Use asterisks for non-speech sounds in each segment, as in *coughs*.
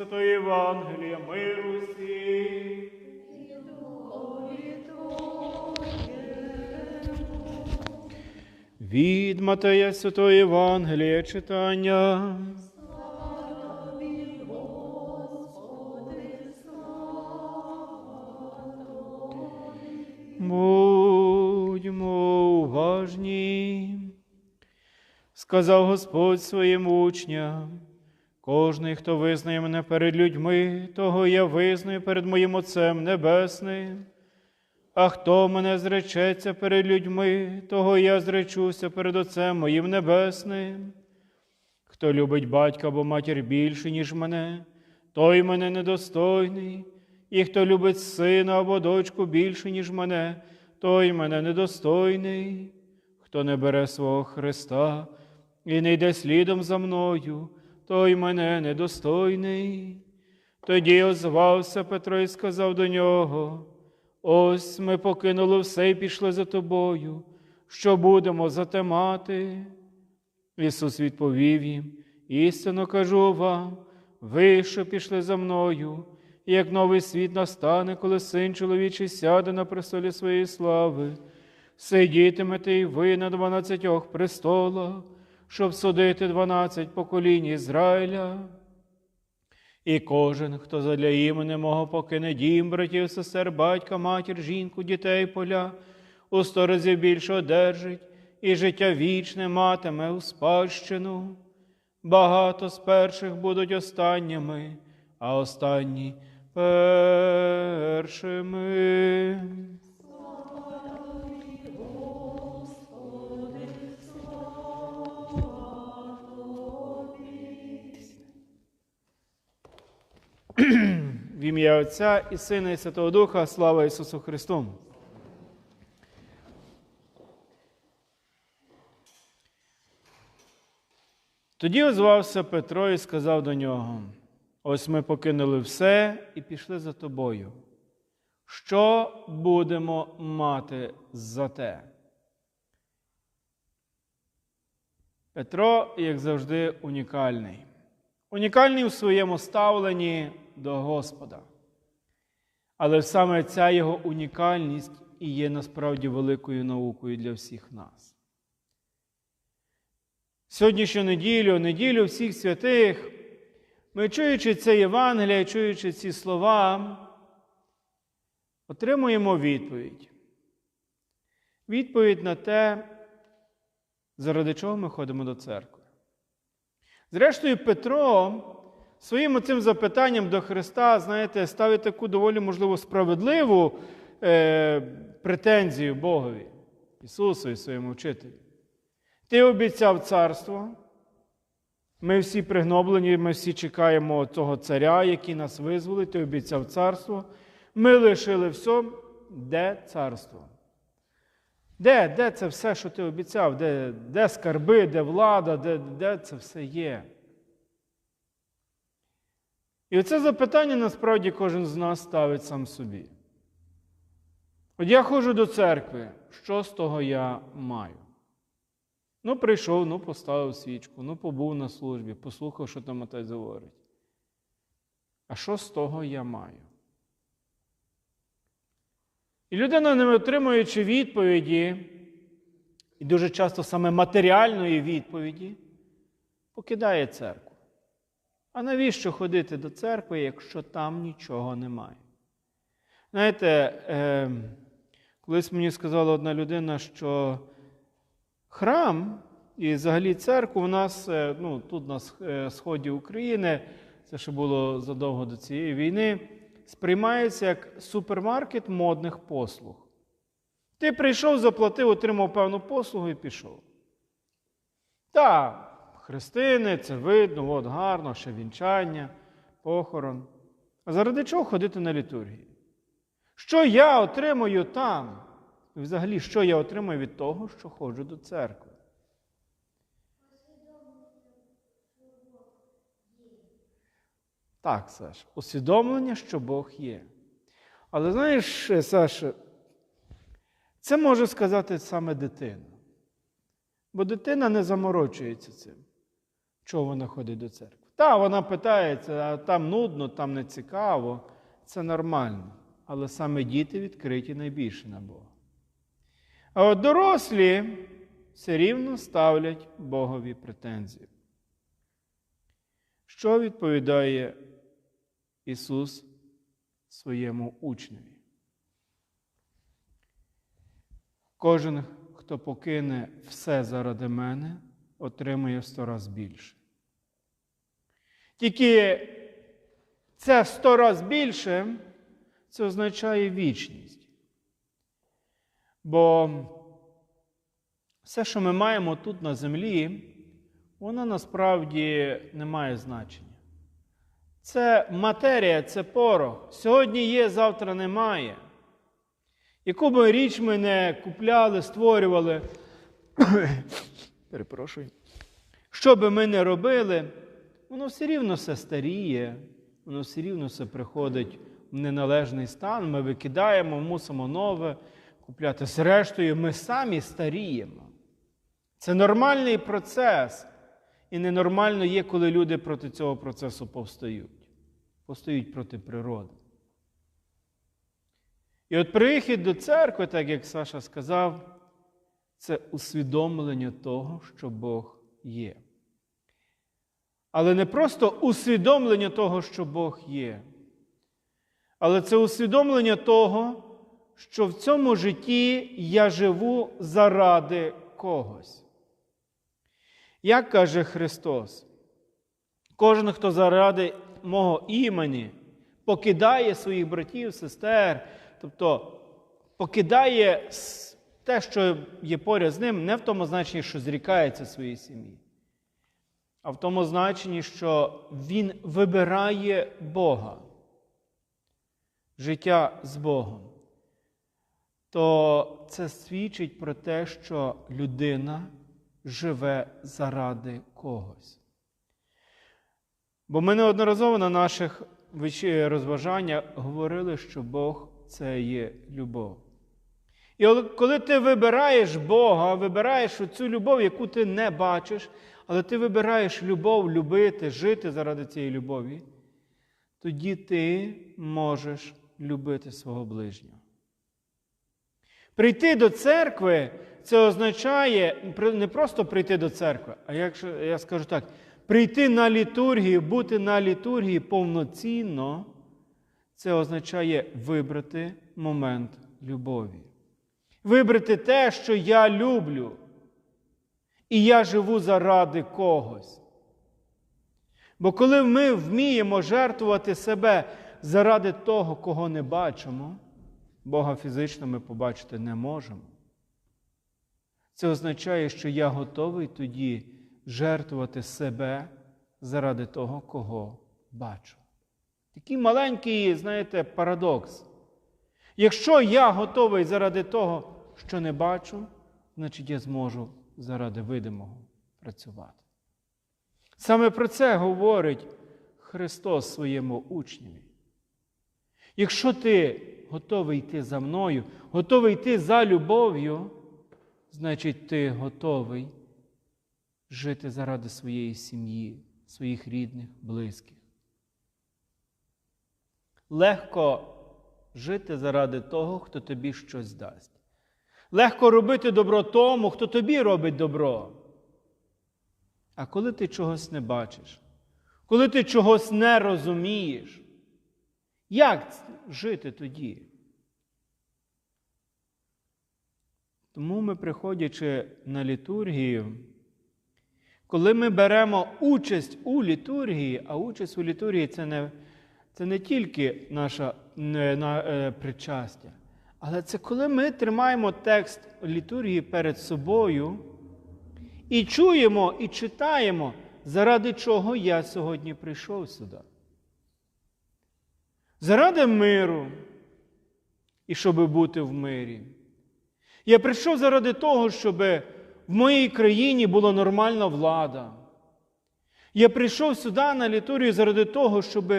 Святої Євангелія, миру всім. Від Матея Святої Євангелія читання. Будьмо уважні, сказав Господь своїм учням. Кожний, хто визнає мене перед людьми, того я визнаю перед моїм Отцем Небесним. А хто мене зречеться перед людьми, того я зречуся перед Отцем моїм Небесним. Хто любить батька або матір більше, ніж мене, той мене недостойний, і хто любить сина або дочку більше, ніж мене, той мене недостойний. Хто не бере свого Христа і не йде слідом за мною, той мене недостойний. Тоді озвався Петро і сказав до нього. Ось ми покинули все і пішли за тобою. Що будемо за те мати? Ісус відповів їм: істинно кажу вам, ви, що пішли за мною, і як новий світ настане, коли син чоловічий сяде на престолі своєї слави, сидітимете і ви на дванадцятьох престолах, щоб судити дванадцять поколінь Ізраїля. І кожен, хто задля імені мого покине дім, братів, сестер, батька, матір, жінку, дітей, поля, у сто разів більше одержить, і життя вічне матиме у спадщину. Багато з перших будуть останніми, а останні першими. В ім'я Отця і Сина, і Святого Духа, слава Ісусу Христу. Тоді озвався Петро і сказав до нього: ось ми покинули все і пішли за тобою. Що будемо мати за те? Петро, як завжди, унікальний. Унікальний у своєму ставленні до Господа. Але саме ця його унікальність і є насправді великою наукою для всіх нас. Сьогоднішню неділю, неділю всіх святих, ми, чуючи це Євангеліє, чуючи ці слова, отримуємо відповідь. Відповідь на те, заради чого ми ходимо до церкви. Зрештою, Петро своїм цим запитанням до Христа, знаєте, ставить таку доволі, можливо, справедливу е, претензію Богові, Ісусу і своєму вчителю. Ти обіцяв царство. Ми всі пригноблені, ми всі чекаємо того царя, який нас визволить, ти обіцяв царство. Ми лишили все. Де царство? Де де це все, що ти обіцяв? Де де скарби, де влада, де, де це все є? І оце запитання насправді кожен з нас ставить сам собі. От я ходжу до церкви, що з того я маю? Ну, прийшов, ну, поставив свічку, ну, побув на службі, послухав, що там отець говорить. А що з того я маю? І людина, не отримуючи відповіді, і дуже часто саме матеріальної відповіді, покидає церкву. А навіщо ходити до церкви, якщо там нічого немає? Знаєте, е, колись мені сказала одна людина, що храм і взагалі церкву у нас, е, ну, тут на е, сході України, це ще було задовго до цієї війни, сприймається як супермаркет модних послуг. Ти прийшов, заплатив, отримав певну послугу і пішов. Так, хрестини, це видно, от гарно, ще вінчання, похорон. А заради чого ходити на літургії? Що я отримую там? І взагалі, що я отримую від того, що ходжу до церкви? Так, Саш, усвідомлення, що Бог є. Але знаєш, Саша, це може сказати саме дитина. Бо дитина не заморочується цим. Чого вона ходить до церкви? Та, вона питається, а там нудно, там не цікаво. Це нормально. Але саме діти відкриті найбільше на Бога. А от дорослі все рівно ставлять Богові претензії. Що відповідає Ісус своєму учневі? Кожен, хто покине все заради мене, отримує в сто раз більше. Тільки це в сто раз більше, це означає вічність. Бо все, що ми маємо тут на землі, воно насправді не має значення. Це матерія, це порох. Сьогодні є, завтра немає. Яку би річ ми не купляли, створювали, *coughs* перепрошую, що би ми не робили, воно все рівно все старіє, воно все рівно все приходить в неналежний стан, ми викидаємо, мусимо нове купляти. Зрештою, ми самі старіємо. Це нормальний процес. І ненормально є, коли люди проти цього процесу повстають, повстають проти природи. І от прихід до церкви, так як Саша сказав, це усвідомлення того, що Бог є. Але не просто усвідомлення того, що Бог є, але це усвідомлення того, що в цьому житті я живу заради когось. Як каже Христос, кожен, хто заради мого імені покидає своїх братів, сестер, тобто покидає те, що є поряд з ним, не в тому значенні, що зрікається своєї сім'ї, а в тому значенні, що він вибирає Бога, життя з Богом, то це свідчить про те, що людина живе заради когось. Бо ми неодноразово на наших розважаннях говорили, що Бог це є любов. І коли ти вибираєш Бога, вибираєш цю любов, яку ти не бачиш, але ти вибираєш любов, любити, жити заради цієї любові, тоді ти можеш любити свого ближнього. Прийти до церкви це означає не просто прийти до церкви, а якщо я скажу так, прийти на літургію, бути на літургії повноцінно, це означає вибрати момент любові. Вибрати те, що я люблю, і я живу заради когось. Бо коли ми вміємо жертвувати себе заради того, кого не бачимо, Бога фізично ми побачити не можемо. Це означає, що я готовий тоді жертвувати себе заради того, кого бачу. Такий маленький, знаєте, парадокс. Якщо я готовий заради того, що не бачу, значить я зможу заради видимого працювати. Саме про це говорить Христос своєму учневі. Якщо ти готовий йти за мною, готовий йти за любов'ю, значить, ти готовий жити заради своєї сім'ї, своїх рідних, близьких. Легко жити заради того, хто тобі щось дасть. Легко робити добро тому, хто тобі робить добро. А коли ти чогось не бачиш, коли ти чогось не розумієш, як жити тоді? Тому ми, приходячи на літургію, коли ми беремо участь у літургії, а участь у літургії це не це не тільки наше не, на, е, причастя, але це коли ми тримаємо текст літургії перед собою і чуємо, і читаємо, заради чого я сьогодні прийшов сюди. Заради миру і щоб бути в мирі. Я прийшов заради того, щоб в моїй країні була нормальна влада. Я прийшов сюди на літурію заради того, щоб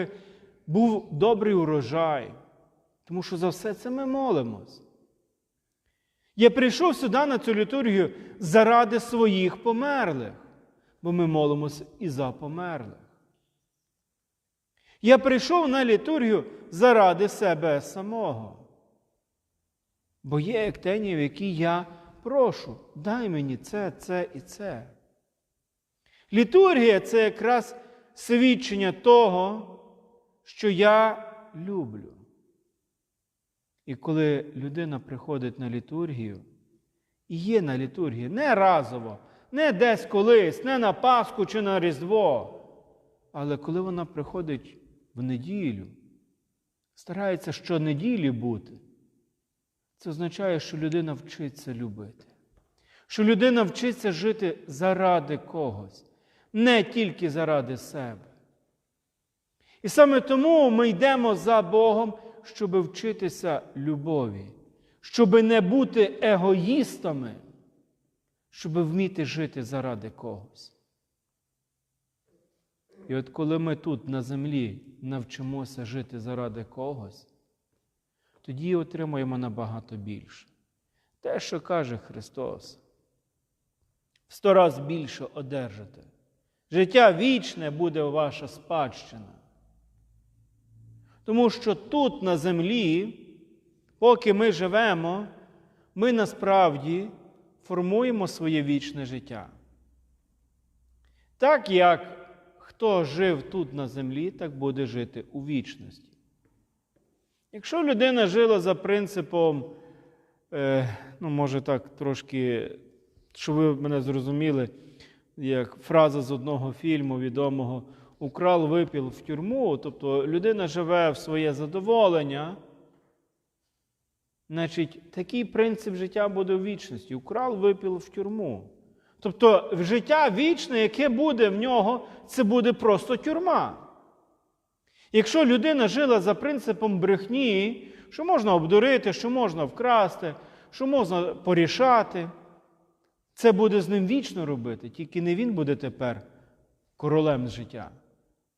був добрий урожай. Тому що за все це ми молимось. Я прийшов сюди на цю літургію заради своїх померлих. бо ми молимося і за померлих. Я прийшов на літургію заради себе самого. Бо є ектенії, в які я прошу, дай мені це, це і це. Літургія це якраз свідчення того, що я люблю. І коли людина приходить на літургію, і є на літургії не разово, не десь колись, не на Пасху чи на Різдво, але коли вона приходить в неділю, старається щонеділі бути, це означає, що людина вчиться любити, що людина вчиться жити заради когось, не тільки заради себе. І саме тому ми йдемо за Богом, щоб вчитися любові, щоб не бути егоїстами, щоб вміти жити заради когось. І от коли ми тут на землі навчимося жити заради когось, тоді отримуємо набагато більше. Те, що каже Христос, в сто раз більше одержите. Життя вічне буде ваша спадщина. Тому що тут, на землі, поки ми живемо, ми насправді формуємо своє вічне життя. Так як хто жив тут на землі, так буде жити у вічності. Якщо людина жила за принципом, е, ну, може так трошки, щоб ви мене зрозуміли, як фраза з одного фільму відомого Украл випіл в тюрму, тобто людина живе в своє задоволення, значить, такий принцип життя буде в вічності. Украл випіл в тюрму. Тобто життя вічне, яке буде в нього, це буде просто тюрма. Якщо людина жила за принципом брехні, що можна обдурити, що можна вкрасти, що можна порішати, це буде з ним вічно робити, тільки не він буде тепер королем життя,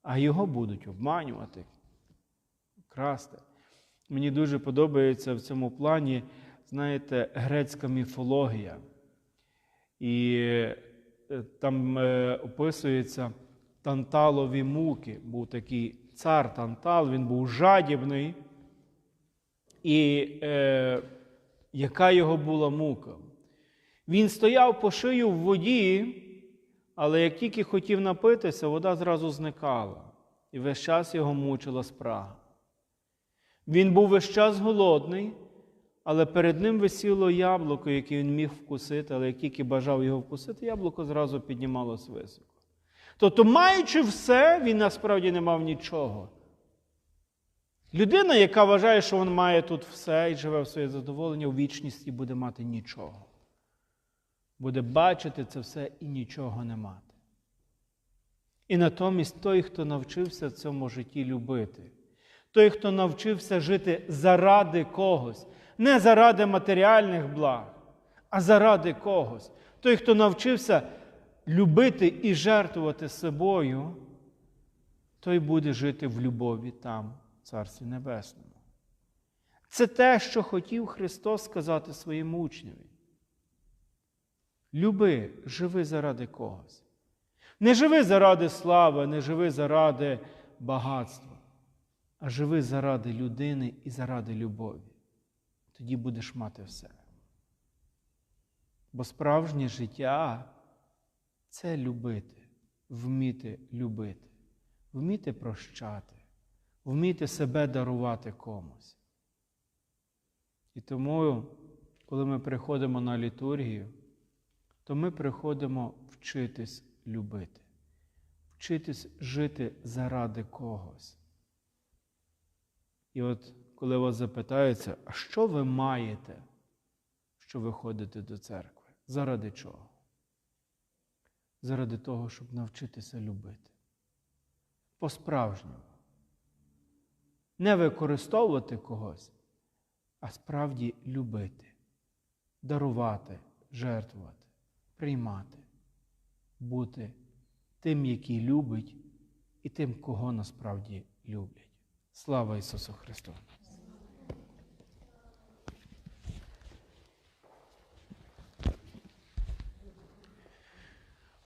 а його будуть обманювати, красти. Мені дуже подобається в цьому плані, знаєте, грецька міфологія. І е, там е, описується Танталові муки. Був такий цар Тантал, він був жадібний. І е, яка його була мука? Він стояв по шию в воді, але як тільки хотів напитися, вода зразу зникала. І весь час його мучила спрага. Він був весь час голодний, але перед ним висіло яблуко, яке він міг вкусити, але як тільки бажав його вкусити, яблуко зразу піднімалось високо. Тобто, маючи все, він насправді не мав нічого. Людина, яка вважає, що він має тут все і живе в своє задоволення, у вічності буде мати нічого. Буде бачити це все і нічого не мати. І натомість той, хто навчився в цьому житті любити, той, хто навчився жити заради когось, не заради матеріальних благ, а заради когось, той, хто навчився любити і жертвувати собою, той буде жити в любові там, в Царстві Небесному. Це те, що хотів Христос сказати своїм учням. Люби, живи заради когось. Не живи заради слави, не живи заради багатства, а живи заради людини і заради любові. Тоді будеш мати все. Бо справжнє життя це любити, вміти любити, вміти прощати, вміти себе дарувати комусь. І тому, коли ми приходимо на літургію, то ми приходимо вчитись любити, вчитись жити заради когось. І от коли вас запитаються, а що ви маєте, що ви ходите до церкви? Заради чого? Заради того, щоб навчитися любити. По-справжньому. Не використовувати когось, а справді любити, дарувати, жертвувати, приймати, бути тим, який любить, і тим, кого насправді люблять. Слава Ісусу Христу!